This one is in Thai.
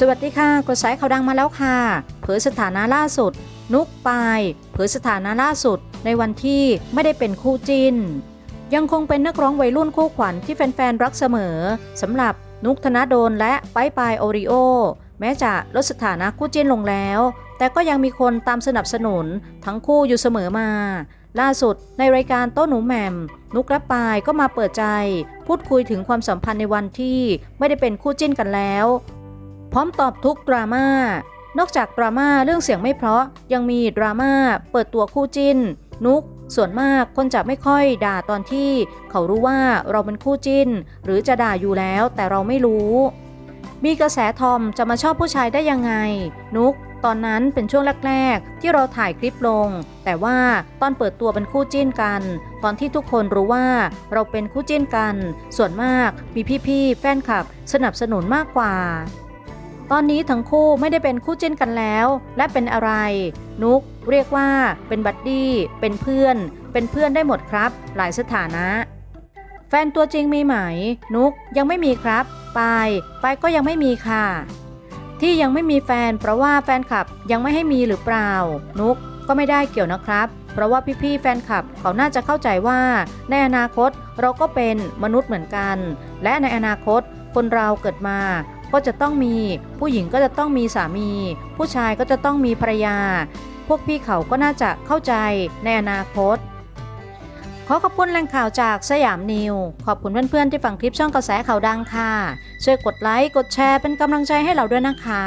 สวัสดีค่ะกดสายข่าวดังมาแล้วค่ะ เผยสถานะล่าสุด นุกปาย เผยสถานะล่าสุด ในวันที่ไม่ได้เป็นคู่จิ้นยังคงเป็นนักร้องวัยรุ่นคู่ขวัญที่แฟนๆรักเสมอสำหรับนุกธนดลและป้ายปายโอริโอ แม้จะลดสถานะคู่จิ้นลงแล้ว แต่ก็ยังมีคนตามสนับสนุนทั้งคู่อยู่เสมอมา ล่าสุดในรายการโต้หนูแหม่ม นุกและปายก็มาเปิดใจ พูดคุยถึงความสัมพันธ์ในวันที่ไม่ได้เป็นคู่จิ้นกันแล้ว พร้อมตอบทุกดราม่านอกจากดราม่าเรื่องเสียงไม่เพราะยังมีดราม่าเปิดตัวคู่จิ้น นุก ส่วนมากคนจะไม่ค่อยด่าตอนที่ เขารู้ว่าเราเป็นคู่จิ้น หรือจะด่าอยู่แล้วแต่เราไม่รู้ มีกระแสทอมจะมาชอบผู้ชายได้ยังไง นุก ตอนนั้นเป็นช่วงแรก ๆ ที่เราถ่ายคลิปลง แต่ว่าตอนเปิดตัวเป็นคู่จิ้นกัน ตอนที่ทุกคนรู้ว่าเราเป็นคู่จิ้นกัน ส่วนมากมีพี่ๆแฟนคลับ สนับสนุนมากกว่า ตอนนี้ทั้งคู่ไม่ได้เป็นคู่จิ้นกันแล้ว และเป็นอะไร นุกเรียกว่า เป็นบัดดี้ เป็นเพื่อน เป็นเพื่อนได้หมดครับ หลายสถานะ แฟนตัวจริงมีไหม นุกยังไม่มีครับปายปายก็ยังไม่มีค่ะ ที่ยังไม่มีแฟนเพราะว่าแฟนคลับยังไม่ให้มีหรือเปล่า นุกก็ไม่ได้เกี่ยวนะครับ เพราะว่าพี่ๆแฟนคลับเขาน่าจะเข้าใจว่า ในอนาคตเราก็เป็นมนุษย์เหมือนกัน และในอนาคตคนเราเกิดมา ก็จะต้องมี ผู้หญิงก็จะต้องมีสามี ผู้ชายก็จะต้องมีภรรยา พวกพี่เขาก็น่าจะเข้าใจในอนาคต ขอขอบคุณแหล่งข่าวจากสยามนิว ขอบคุณเพื่อนๆที่ฟังคลิปช่องกระแสข่าวดังค่ะ ช่วยกดไลค์ กดแชร์เป็นกำลังใจให้เราด้วยนะคะ